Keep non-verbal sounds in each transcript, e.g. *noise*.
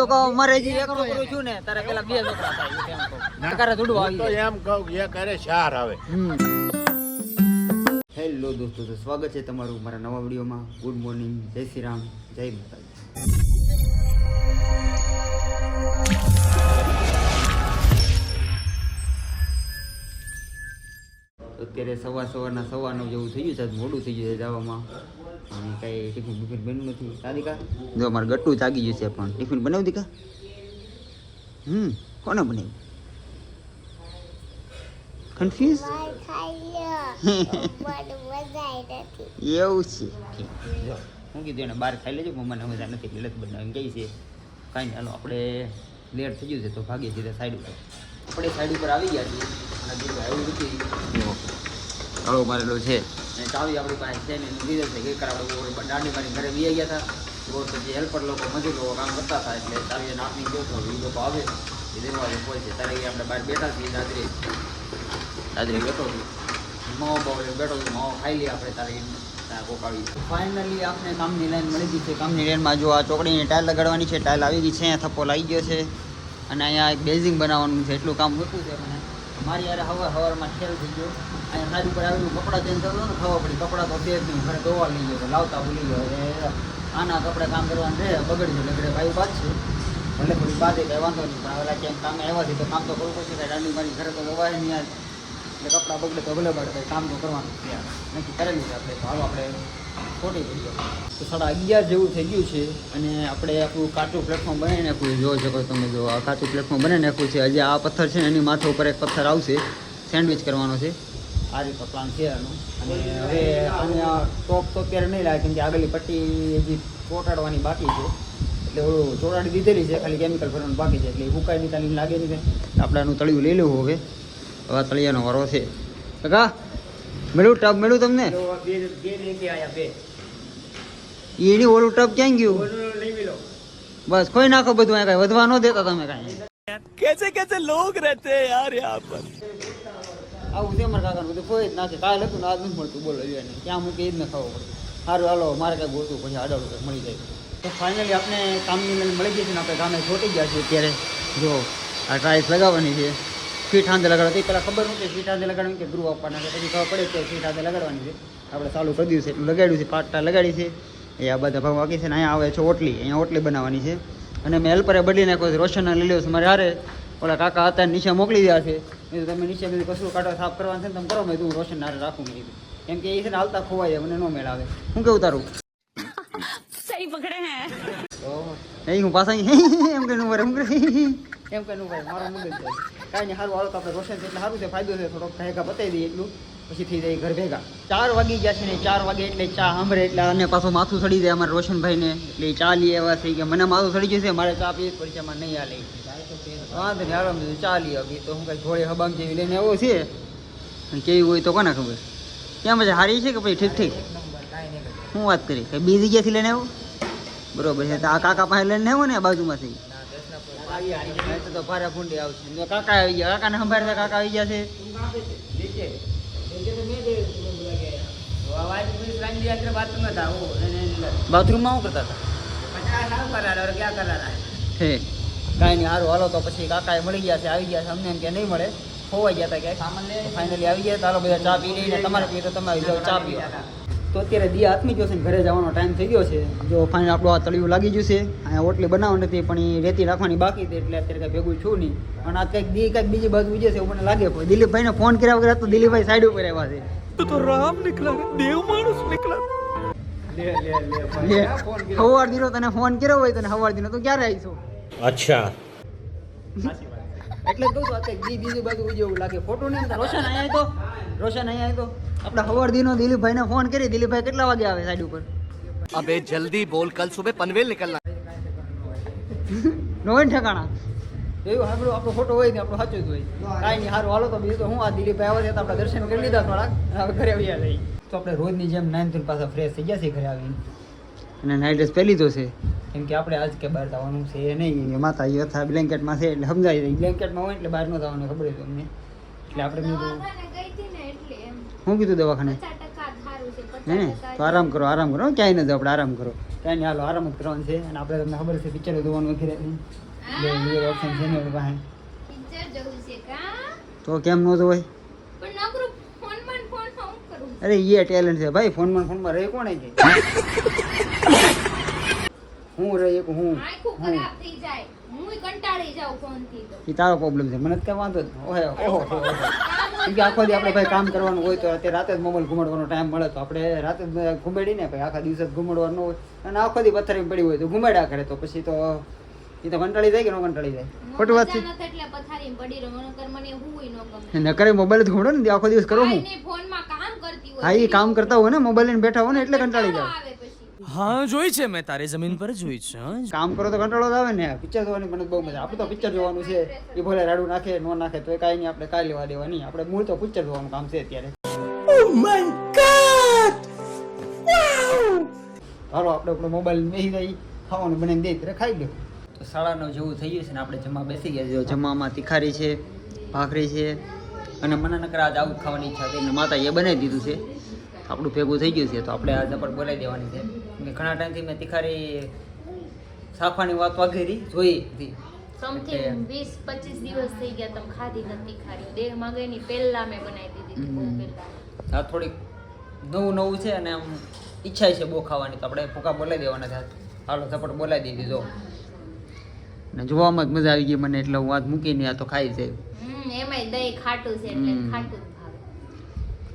તો કહો મારે હજી એક છોકરો છું ને તારે પેલા બે છોકરા થાય એમ કહું. નકારે થોડું આવી તો એમ કહું કે એક અરે આવે. હેલો દોસ્તો તો સ્વાગત છે તમારું મારા નવા વિડીયોમાં. ગુડ મોર્નિંગ જય શ્રી રામ જય માતાજી. અત્યારે સવાર સવારના સવા નવ જેવું થઈ ગયું છે મોડું થઈ ગયું છે જવામાં. અને કાંઈ ટિફિન બિફિન બન્યું નથી. રાધિકા જો મારે ગટ્ટું જાગી ગયું છે પણ. ટિફિન બનાવી દીકા? હમ કોને બનાવ્યું? કન્ફ્યુઝ *laughs* એવું છે. જો હું કીધું એને બહાર ખાઈ લેજો મમ્માને મજા નથી એટલે નથી બનાવીને કહી છે કાંઈ નહીં હાલો આપણે લેટ થઈ ગયું છે તો ભાગીએ છીએ સાઈડ ઉપર. આપણે સાઈડ ઉપર આવી ગયા છીએ. અને જો એવું નથી. કાળો મારેલો છે. ચાવી આપણી પાસે છે ને એનું લીધે છે. ગઈકાલ આપણે ઓર દાંડી મારી ઘરે વી ગયા હતા. તો પછી હેલ્પર લોકો મજૂર લોકો કામ કરતા હતા એટલે ચાવી આપી ગયો તો એ લોકો આવે. એ દેવા છે. ત્યારે આપણે બહાર બેઠા છીએ, દાદરી. દાદરી બેઠો છું. માવો બાવો બેઠો છું. માવો ખાઈ લઈએ આપણે તારે ફાઇનલી આપણે કામની લાઈન મળી ગઈ છે. કામની લાઈનમાં જો આ ચોકડીની ટાઇલ લગાડવાની છે. ટાઇલ આવી ગઈ છે. અહીંયા થપ્પો લાગી ગયો છે. અને અહીંયા એક બેઝિંગ બનાવવાનું છે. એટલું કામ મૂક્યું છે. મને મારી યાર હવે, હવારમાં ખેલ થઈ ગયો. અહીંયા સારી ઉપર આવેલું કપડાં ચેન્જ થતું ને ખબર પડી. કપડાં તો છે નહીં. ઘરે ધોવા લઈ ગયો લાવતા ભૂલી ગયો. એ આના કપડાં કામ કરવાનું રહે બગડી ગયું એટલે ભાઈ બાદ છે. ભલે થોડી બાદ કંઈ વાંધો નહીં. પણ આવેલા ક્યાંક કામે આવ્યા છે તો કામ તો કરવું પડશે. કાંઈ રાની મારી ઘરે તો દવાય નહીં યાર. એટલે કપડાં બગડે તો ભલે બગડે કામ તો કરવાનું નક્કી કરેલું છે આપણે. હાલો આપણે પડી તો સાડા અગિયાર જેવું થઈ ગયું છે અને આપણે આપણું કાચું પ્લેટફોર્મ બનાવી નાખ્યું. જોઈ શકો તમે જો આ કાચું પ્લેટફોર્મ બનાવી નાખ્યું છે. હજી આ પથ્થર છે ને એની માથા ઉપર એક પથ્થર આવશે. સેન્ડવિચ કરવાનો છે. આ રીતનો પ્લાન છે આનો. અને હવે આને આ ટોપ તો અત્યારે નહીં લાગે કેમ કે આગળની પટ્ટી હજી ચોટાડવાની બાકી છે. એટલે ઓલું ચોટાડી દીધેલી છે, ખાલી કેમિકલ ભરવાનું બાકી છે. એટલે હુકાઈ નહીં લાગે નહીં આપણે આનું તળિયું લઈ લેવું હવે. હવે તળિયાનો વારો છે. કાકા મળ્યું ટબ મળ્યું તમને? એની ઓલું ટબ ક્યાં ગયું? બસ કોઈ નાખો બધું અહીંયા કઈ. વધવા ન દેતા તમે કઈ. કેસે કેસે લોક રહેતે યાર યહાં પર? આવું છે મારા કાકાનું બધું કોઈ જ નાખે. કાલ હતું ને આજ નથી મળતું બોલો એને. ક્યાં મૂકે એ જ ન ખાવું પડતું. સારું હાલો મારે કાંઈ ગોતું પછી આડા રૂપિયા મળી જાય. તો ફાઇનલી આપણે કામની મળી ગઈ છે ને આપણે ગામે છોટી ગયા છીએ અત્યારે. જો આ ટ્રાઈસ લગાવવાની છે. સ્વીટ હાંધે લગાડવા એ પહેલાં ખબર નહોતી સ્વીટ હાંધે કે ગ્રુપ આપવાના છે. પછી ખબર પડે કે સ્વીટ હાંધે લગાડવાની છે. આપણે ચાલુ કરી દીધું છે. એટલું લગાડ્યું છે. પાટા લગાડી છે. એ આ બધા ભાવ વાગી છે ને અહીંયા આવે છે ઓટલી. અહીંયા ઓટલી બનાવવાની છે. અને મેં હેલ્પરે બદલી નાખ્યો છે રોશનને લઈ લેવું મારે હારે ઓલા કાકા હતા નીચે મોકલી દીધા છે. તમે નીચે બધું કશું કાઢો સાફ કરવાનું છે ને તમે કરો. મેં તું રોશન હારે રાખું. મેં કીધું. કેમ કે એ છે ને હાલતા ખોવાય મને નો મેળ આવે હું કેવું તારું? સહી પકડે હે. એ હું પાછા *laughs* એમ કે નું *laughs* એમ કે એમ કે નું મારો મુદ્દો કાંઈ નહીં સારું હાલો તો આપણે રોશન એટલે સારું છે, ફાયદો છે, થોડોક ભેગા બતાવી દઈએ એટલું. પછી થઈ જાય ઘર ભેગા. ચાર વાગી ગયા છે ને, ચાર વાગે એટલે ચા સાંભળે એટલે અને પાછું માથું સડી જાય અમારા રોશનભાઈને. એટલે ચા લઈએ એવા થઈ ગયા મને માથું સડી જશે મારે ચા પીએ પડશે અમારે નહીં હાલે. વાંધો નહીં આરામ ચા લઈએ હવે તો હું કાંઈ ઘોડે હબામ જેવી લઈને એવો છે. કેવી હોય તો કોને ખબર? કેમ પછી હારી છે કે પછી ઠીક ઠીક? શું વાત કરી બીજી જગ્યાથી લઈને આવું બરોબર છે આ કાકા પાસે લઈને આવો ને આ બાજુમાંથી? તો ભારે આવશે. જો કાકા આવી ગયા. કાકાને સંભાળતા કાકા આવી ગયા છે બાથરૂમમાં શું કરતા હતા? કાંઈ નહીં સારું હાલો તો પછી કાકાએ મળી ગયા છે. આવી ગયા છે. અમને એમ કે નહીં મળે. ખોવાઈ ગયા હતા કે ફાઇનલી આવી ગયા. ચાલો બધા ચા પી લઈને તમારે પીએ તો તમે આવી જાઓ ચા પીઓ તો અત્યારે દિયા આથમી ગયો છે ઘરે જવાનો ટાઈમ થઈ ગયો છે. જો ફાઇનલ આપણો આ તળિયું લાગી જશે અહીંયા ઓટલી બનાવવા નથી પણ એ રેતી રાખવાની બાકી હતી એટલે અત્યારે કાંઈ ભેગું છું નહીં. પણ આ કંઈક દી કંઈક બીજી બાજુ બીજે છે એવું મને લાગે પણ દિલીપભાઈને ફોન કર્યા વગર તો દિલીપભાઈ સાઈડ ઉપર આવ્યા છે. તો રામ નીકળ્યા દેવ માણસ નીકળ્યા સવાર દિનો તને ફોન કર્યો હોય તને સવાર દિનો તો ક્યારે આવીશું? અચ્છા. એટલે કહું છું આ કંઈક બી બાજુ બીજું એવું લાગે. ફોટો નહીં રોશન અહીંયા તો રોશન અહીંયા તો આપણે હવારદીનો દિલીપભાઈને ફોન કરી. દિલીપભાઈ કેટલા વાગે આવે સાઈડ ઉપર? અબે જલ્દી બોલ કલ સુબે પનવેલ નીકળના. નોય ઠેકાણા. એવું આપણો આપણો ફોટો હોય ને આપણો સાચું જ હોય. કાંઈ નહીં સારું હાલો તો બીજું તો હું આ દિલીપભાઈ આવે છે તો આપણે દર્શન કરી લીધા થોડાક. હવે ઘરે આવ્યા જઈએ તો આપણે રોજની જેમ નાઇન્થ પાસે ફ્રેશ થઈ ગયા છે ઘરે આવીને. અને નાઇટ ડ્રેસ પહેરી તો છે. કેમ કે આપણે આજ કે બહાર જવાનું છે એ નહીં એમાં માતા એ અથવા બ્લેન્કેટમાં છે એટલે સમજાય જાય બ્લેન્કેટમાં હોય એટલે બહાર ન જવાનું ખબર છે તમને. એટલે આપણે કીધું ગઈ હતી ને એટલે એમ. શું કીધું દવાખાને? હે ને તો આરામ કરો આરામ કરો. ક્યાંય ન જાઓ આપણે આરામ કરો. ક્યાંય નહીં હાલો આરામ જ કરવાનું છે. અને આપણે તમને ખબર છે પિક્ચર જોવાનું વગેરે ઓપ્શન છે ને પાસે. પિક્ચર જવું છે કા? તો કેમ ન જોવાય પણ નકરું ફોનમાં ને ફોનમાં હું કરું? અરે એ ટેલેન્ટ છે. ભાઈ ફોનમાં ફોનમાં રહે કોણે છે *laughs* હું રહી એક હું. ખરાબ થઈ જાય. હું કંટાળી જાઉં ફોનથી એ તારો પ્રોબ્લેમ છે. મને કઈ વાંધો નહીં. ઓહે ઓહો. કે આખો દી આપણે ભાઈ કામ કરવાનું હોય તો અત્યારે રાતે જ મોબાઈલ ઘુમાડવાનો ટાઈમ મળે તો આપણે રાતે જ ઘુમેડીને ભાઈ આખા દિવસ જ ઘુમાડવાનું હોય. અને આખો દી પથ્થર પડી હોય તો ઘુમાડ્યા કરે તો પછી તો એ તો કંટાળી જાય કે ન કંટાળી જાય? ખોટી વાત છે. મજા નથી એટલે પથારી પડી રહ્યો મને કર મને હુંય ન ગમે. નકરે મોબાઈલ જ ઘુમાડો ને આખો દિવસ કરો હું. હા એ કામ કરતા હોય ને મોબાઈલ લઈને બેઠા હોય ને એટલે કંટાળી જાય. પછી જોઈ છે મેં તારી જમીન પર જોઈ છે કામ કરો તો કંટાળો જ આવે ને. પિક્ચર જોવાની મને બહુ મજા આપણે તો પિક્ચર જોવાનું છે. એ ભલે રાડું નાખે નો નાખે તો એ કાંઈ નહીં આપણે કાંઈ લેવા દેવા નહીં. આપણે મૂળ તો પિક્ચર જોવાનું કામ છે અત્યારે. હાલો આપણે આપણો મોબાઈલ મેહી જાય ખાવાનું બનાવીને દે ત્યારે ખાઈ લો તો સાડા નવ જેવું થઈ ગયું છે ને આપણે જમવા બેસી ગયા છે જમવામાં તિખારી છે ભાખરી છે અને મને નકર આજ આવું જ ખાવાની ઈચ્છા છે ને માતા એ બનાવી દીધું છે. આપણું ભેગું થઈ ગયું છે તો આપણે આ ઝપટ બોલાવી દેવાની છે. કે ઘણા ટાઈમથી મેં તિખારી સાફાની વાત વગેરે જોઈ હતી. સમથિંગ વીસ પચીસ દિવસ થઈ ગયા તમે ખાધી નથી ખારી દેહ માંગે ની પહેલા મેં બનાવી દીધી હતી પહેલા. આ થોડીક નવું નવું છે અને આમ ઈચ્છા છે બહુ ખાવાની તો આપણે ફૂકા બોલાવી દેવાના છે. હાલો ઝપટ બોલાવી દીધી જો. ને જોવામાં જ મજા આવી ગઈ મને એટલે હું મૂકીને આ તો ખાઈ છે. એમાંય દહીં ખાટું છે એટલે ખાટું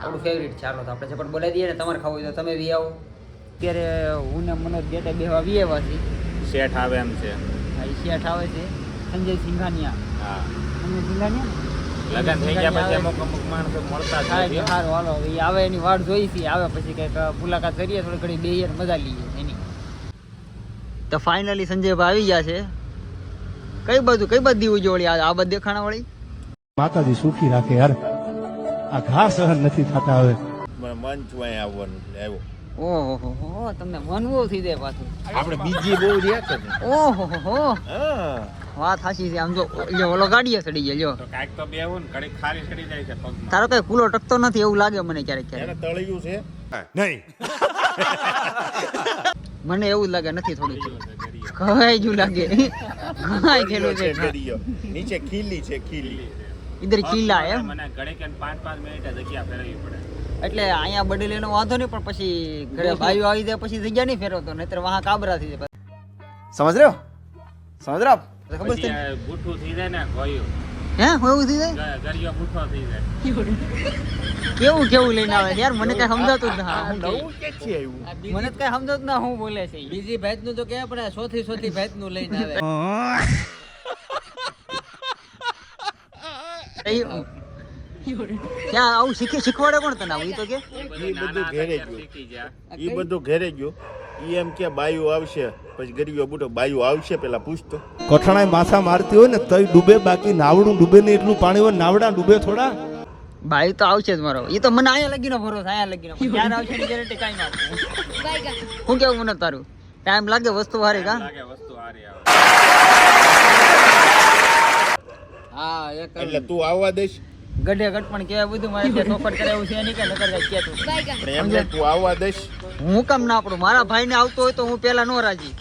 આપણું ફેવરિટ ચાલો તો આપણે ઝપટ બોલાવી દઈએ ને તમારે ખાવું હોય તો તમે બી આવો. અત્યારે હું ને મનોજ બેટા બેહવા વી આવ્યા શેઠ આવે એમ છે. હા એ શેઠ આવે છે. સંજય સિંઘાનિયા. હા. સંજય સિંઘાનિયા લગન થઈ ગયા પછી અમુક અમુક માણસો મળતા થાય સારું હાલો. એ આવે એની વાટ જોઈ છે. આવે પછી કંઈક મુલાકાત કરીએ થોડી ઘણી બે યાર મજા લઈએ એની. તો ફાઇનલી સંજયભાઈ આવી ગયા છે. કઈ બધું કઈ બધી જોડી આ આ બાજુ દેખાણા વાળી? માતાજી સુખી રાખે યાર આ ઘા સહન નથી થતા હવે. મન છું અહીંયા આવવાનું આવ્યો. ઓહો હો હો તમને મન બહુ થઈ જાય પાછું. આપણે બીજી બહુ રહ્યા કે ઓહો હો. હો વાત સાચી છે. આમ જો લ્યો ઓલો ગાડીએ ચડી ગયા લ્યો. તો કાંઈક તો બેવું ને ઘડી ખાલી ચડી જાય છે પગમાં. તારો કઈ કુલો ટકતો નથી એવું લાગે મને ક્યારેક એને ક્યારેક તળિયું છે? નહીં. મને એવું જ લાગે નથી થોડું. કઈ જુ લાગે. કઈ ખેલું છે. નીચે ખીલી છે ખીલી. ઇધર ખીલા એમ. મને ઘડીક કે પાંચ પાંચ મિનિટ જગ્યા ફેરવવી પડે. એટલે અહીંયા બડેલીનો વાંધો નહીં પણ પછી ઘરે ભાઈઓ આવી જાય પછી જગ્યા નહીં ફેરવતો નહીતર વાહ કાબરા થઈ જાય સમજ રહ્યો? સમજ રહ્યો? ખબર છે? આ થઈ જાય ને ગોયું હે? એવું થઈ જાય? ગરિયો બુઠ્ઠો થઈ જાય. કેવું કેવું લઈને આવે યાર? મને કઈ સમજાતું જ ના નવું કે છે આવ્યું મને કઈ સમજાતું ના હું બોલે છે. બીજી ભાતનું તો કે પણ સોથી સોથી ભાતનું લઈને આવે. ઈ- આવું શીખી શીખવાડે કોણ તને આવું? તો કે? ઈ બધું ઘેરે ગયું. શીખી બધું ઘેરે ગયું. એમ કે બાયું આવશે પછી ગરિયો બુટો બાયું આવશે પેલા પૂછતો. કોઠણાએ માથા મારતી હોય ને તઈ ડૂબે બાકી નાવડું ડૂબે નહીં એટલું પાણી હોય નાવડા ડૂબે થોડા. ભાઈ તો આવશે જ મારો. એ તો મને અહીંયા લગીનો ભરોસો અહીંયા લગીનો ક્યારે આવશે ની ગેરંટી કાંઈ ના શું કેવું મને તારું? ટાઈમ લાગે વસ્તુ હારી કા? લાગે વસ્તુ હારી આવે. હા એટલે તું આવવા દઈશ. ગઢે ગઢ પણ કેવાય બધું. મારે તે ચોખટ કરાવ્યું છે એની કે નકર કઈ કેતું પ્રેમ ને તું આવવા દેશ હું કામ ના પડું. મારા ભાઈ ને આવતો હોય તો હું પેલા નો રાજી.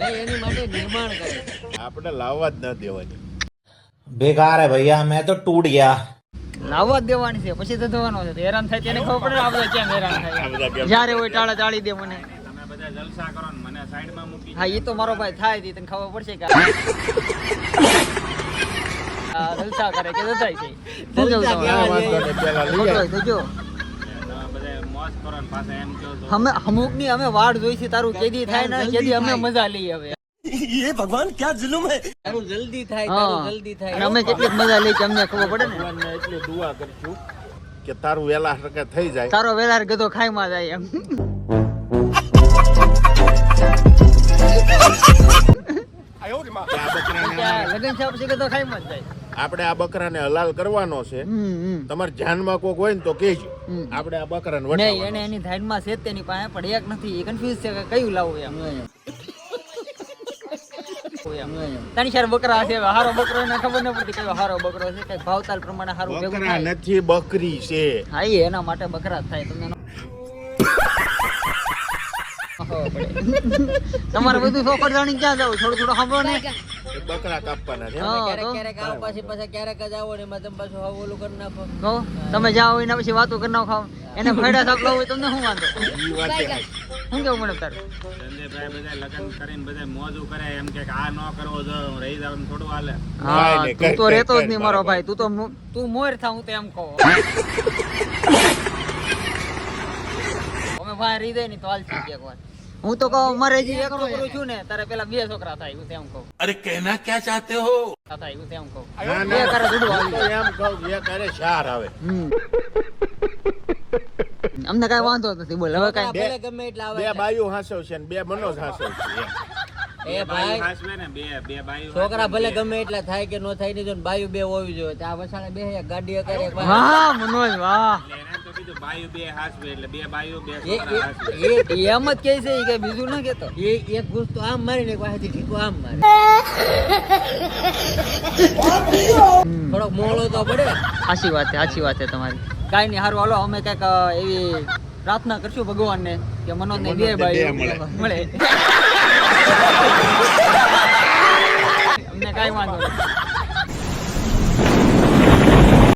નહીં એની માટે નિર્માણ કરે. આપણે લાવવા જ ન દેવાની. બેકાર હે ભૈયા મેં તો તૂટ ગયા. લાવવા જ દેવાની છે પછી તો થવાનો છે. હેરાન થાય તેને ખબર પડે આપણે કેમ હેરાન થાય. જ્યારે હોય ટાળા ટાળી દે મને. જલસા કરો મને સાઈડમાં મૂકી હા એ તો મારો ભાઈ થાય તને ખબર પડશે કે વાડ જોઈ તારું કેટલી મજા અમને ખબર પડે ને? એટલી કે તારું વેલા હરકે થઈ જાય. તારો વેલા હરકે તો ખાઈ માં. જાય એમ લગન છે પછી તો ખાઈ માં જાય. આપણે આ બકરાને હલાલ કરવાનો છે. તમારે ધ્યાનમાં કોક હોય ને તો કહેજો. આપણે આ બકરાને નહીં એને એની ધ્યાનમાં છે તેની પાસે પણ એક નથી. એ કન્ફ્યુઝ છે કે કયું લાવવું એમ. ત્રણ ચાર બકરા છે? હારો બકરો ને ખબર ન પડતી કયો હારો બકરો છે. કઈ ભાવતાલ પ્રમાણે હારું બકરા નથી બકરી છે. હા એ એના માટે બકરા થાય. તમને. *laughs* તમારે બધું ચોપડ જાણી ક્યાં જાવ? થોડું થોડું સાંભળો ને. બકરા કાપવાના છે. ક્યારેક ક્યારેક આવો પછી પાછા ક્યારેક જ આવો ને તમે પાછું આવું ઓલું કરી નાખો. કહો તમે જાઓ એના પછી વાતો કરી નાખો એને *laughs* ફાયદા થાકલો હોય તમને શું વાંધો? ઈ વાત શું કેવું મને તારે? સંજયભાઈ બધા લગ્ન કરીને બધા મોજું કરે એમ કે આ ન કરવો જો રહી જવાનું થોડું હાલે. હા તું તો રહેતો જ નહીં મારો ભાઈ. તું તો તું મોર થા હું તો એમ કહો. *laughs* અમે ભાઈ રહી દે તો હાલ છે એક વાર. હું તો કહું મારે જે એક છોકરો છું ને તારે પેલા બે છોકરા થાય હું તેમ કહું. અરે કહેના ક્યાં ચાહતે હો? થાય હું તેમ કહું. બે કરે એમ કહું બે કરે ચાર આવે. અમને કઈ વાંધો નથી બોલ. હવે કઈ. બે ગમે એટલે આવે બે બાયુ હાંસવ છે ને બે મનોજ હાંસવ છે એ ભાઈ. છોકરા ભલે ગમે એટલે થાય કે નો થાય ને જો બાયુ બે હોવી જોઈએ. આ વસાણે બે ગાડી કરે મનોજ વાહ. બાયું બે કે એ એક ગુસ્તો આમ મારી. ને થોડોક મોળો તો પડે. સાચી વાત છે સાચી વાત છે તમારી. કાંઈ નહીં હારું હાલો અમે કંઈક એવી પ્રાર્થના કરશું ભગવાન ને કે મનોજને બે ભાઈ મળે. અમને કાંઈ વાંધો નહીં.